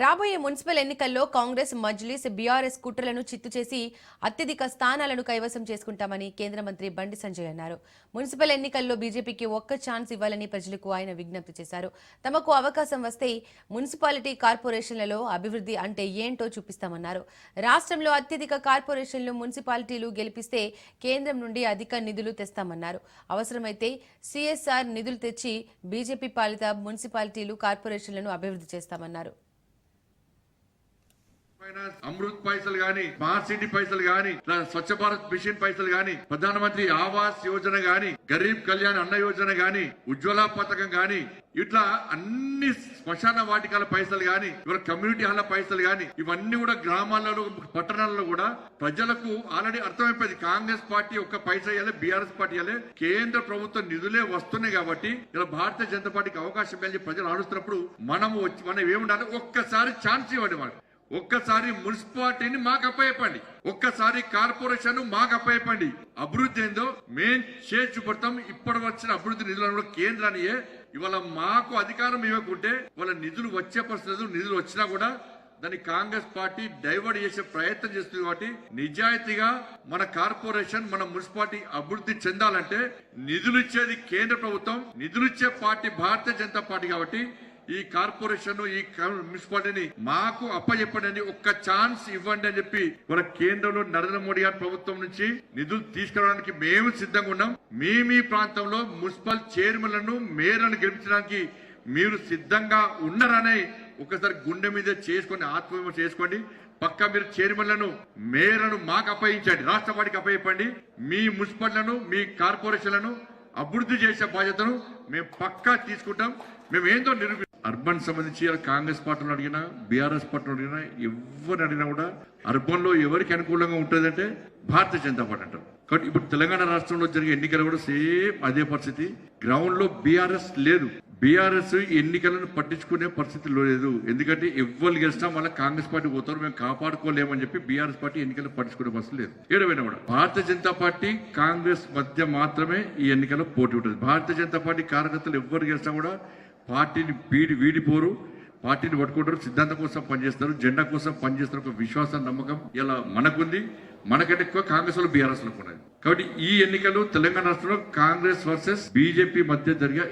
రాబోయే మున్సిపల్ ఎన్నికల్లో కాంగ్రెస్ మజ్లిస్ బీఆర్ఎస్ కుట్రలను చిత్తు చేసి అత్యధిక స్థానాలను కైవసం చేసుకుంటామని కేంద్ర మంత్రి బండి సంజయ్ అన్నారు. మున్సిపల్ ఎన్నికల్లో బీజేపీకి ఒక్క ఛాన్స్ ఇవ్వాలని ప్రజలకు ఆయన విజ్ఞప్తి చేశారు. తమకు అవకాశం వస్తే మున్సిపాలిటీ కార్పొరేషన్లలో అభివృద్ధి అంటే ఏంటో చూపిస్తామన్నారు. రాష్ట్రంలో అత్యధిక కార్పొరేషన్లు మున్సిపాలిటీలు గెలిపిస్తే కేంద్రం నుండి అధిక నిధులు తెస్తామన్నారు. అవసరమైతే సిఎస్ఆర్ నిధులు తెచ్చి బీజేపీ పాలిత మున్సిపాలిటీలు కార్పొరేషన్లను అభివృద్ధి చేస్తామన్నారు. అమృత్ పైసలు గాని స్మార్ట్ సిటీ పైసలు గాని స్వచ్ఛ భారత్ మిషన్ పైసలు గాని ప్రధానమంత్రి ఆవాస్ యోజన గాని గరీబ్ కళ్యాణ్ అన్న యోజన గాని ఉజ్వల పథకం గాని ఇట్లా అన్ని శ్మశాన వాటికాల పైసలు గాని ఇవాళ కమ్యూనిటీ హాల్ల పైసలు గాని ఇవన్నీ కూడా గ్రామాలలో పట్టణాలలో కూడా ప్రజలకు ఆల్రెడీ అర్థమైపోయింది. కాంగ్రెస్ పార్టీ ఒక్క పైసా ఇవ్వాలి బీఆర్ఎస్ పార్టీ ఇవ్వాలి కేంద్ర ప్రభుత్వం నిధులే వస్తున్నాయి కాబట్టి ఇలా భారతీయ జనతా పార్టీకి అవకాశం కలిగి ప్రజలు ఆడుస్తున్నప్పుడు మనము వచ్చి మనం ఏముండాలి? ఒక్కసారి ఛాన్స్ ఇవ్వండి మనకు. ఒక్కసారి మున్సిపాలిటీని మాకు అప్పయపండి ఒక్కసారి కార్పొరేషన్ మాకు అప్పయపండి అభివృద్ధి ఏందో మేం చేసి ఇప్పటి వచ్చిన అభివృద్ధి నిధులను కూడా కేంద్రానియే ఇవాళ మాకు అధికారం ఇవ్వకుంటే వాళ్ళ నిధులు వచ్చే పరిస్థితి నిధులు వచ్చినా కూడా దాన్ని కాంగ్రెస్ పార్టీ డైవర్ట్ చేసే ప్రయత్నం చేస్తుంది కాబట్టి నిజాయితీగా మన కార్పొరేషన్ మన మున్సిపాలిటీ అభివృద్ధి చెందాలంటే నిధులు ఇచ్చేది కేంద్ర ప్రభుత్వం నిధులు ఇచ్చే పార్టీ భారతీయ జనతా పార్టీ కాబట్టి ఈ కార్పొరేషన్ ఈ మున్సిపాలిటీని మాకు అప్పచెప్పండి ఒక్క ఛాన్స్ ఇవ్వండి అని చెప్పి మన కేంద్రంలో నరేంద్ర మోడీ గారి ప్రభుత్వం నుంచి నిధులు తీసుకురావడానికి మేము సిద్ధంగా ఉన్నాం. మీ మీ ప్రాంతంలో మున్సిపల్ చైర్మన్లను మేయర్లను గెలిపించడానికి మీరు సిద్ధంగా ఉన్నారని ఒకసారి గుండె మీద చేసుకొని ఆత్మవిమర్శ చేసుకోండి. పక్క మీరు చైర్మన్లను మేయర్లను మాకు అప్పయించండి రాష్ట్ర వాడికి అప్పయ్యండి మీ మున్సిపల్లను మీ కార్పొరేషన్లను అభివృద్ధి చేసే బాధ్యతను మేము పక్కా తీసుకుంటాం. మేము ఏందో నిరూపి అర్బన్ సంబంధించి కాంగ్రెస్ పార్టీని అడిగినా బీఆర్ఎస్ పార్టీని అడిగినా ఎవరిని అడిగినా కూడా అర్బన్లో ఎవరికి అనుకూలంగా ఉంటుందంటే భారతీయ జనతా పార్టీ అంటారు. కాబట్టి ఇప్పుడు తెలంగాణ రాష్ట్రంలో జరిగే ఎన్నికలు కూడా సేమ్ అదే పరిస్థితి. గ్రౌండ్లో బీఆర్ఎస్ లేదు. బీఆర్ఎస్ ఎన్నికలను పట్టించుకునే పరిస్థితి లేదు. ఎందుకంటే ఎవ్వరు గెలిచినా మళ్ళీ కాంగ్రెస్ పార్టీ పోతారు మేము కాపాడుకోలేమని చెప్పి బీఆర్ఎస్ పార్టీ ఎన్నికలు పట్టించుకునే పరిస్థితి లేదు. ఏడవైనా కూడా భారతీయ జనతా పార్టీ కాంగ్రెస్ మధ్య మాత్రమే ఈ ఎన్నికల్లో పోటీ ఉంటుంది. భారతీయ జనతా పార్టీ కార్యకర్తలు ఎవ్వరు గెలిచినా కూడా పార్టీని వీడి వీడిపోరు పార్టీని పట్టుకుంటారు సిద్ధాంతం కోసం పనిచేస్తారు జెండా కోసం పనిచేస్తారు ఒక విశ్వాసం నమ్మకం ఇలా మనకుంది. మనకంటే ఎక్కువ కాంగ్రెస్లో బీఆర్ఎస్లో కాబట్టి ఈ ఎన్నికలు తెలంగాణ రాష్ట్రంలో కాంగ్రెస్ వర్సెస్ బీజేపీ మధ్య జరిగే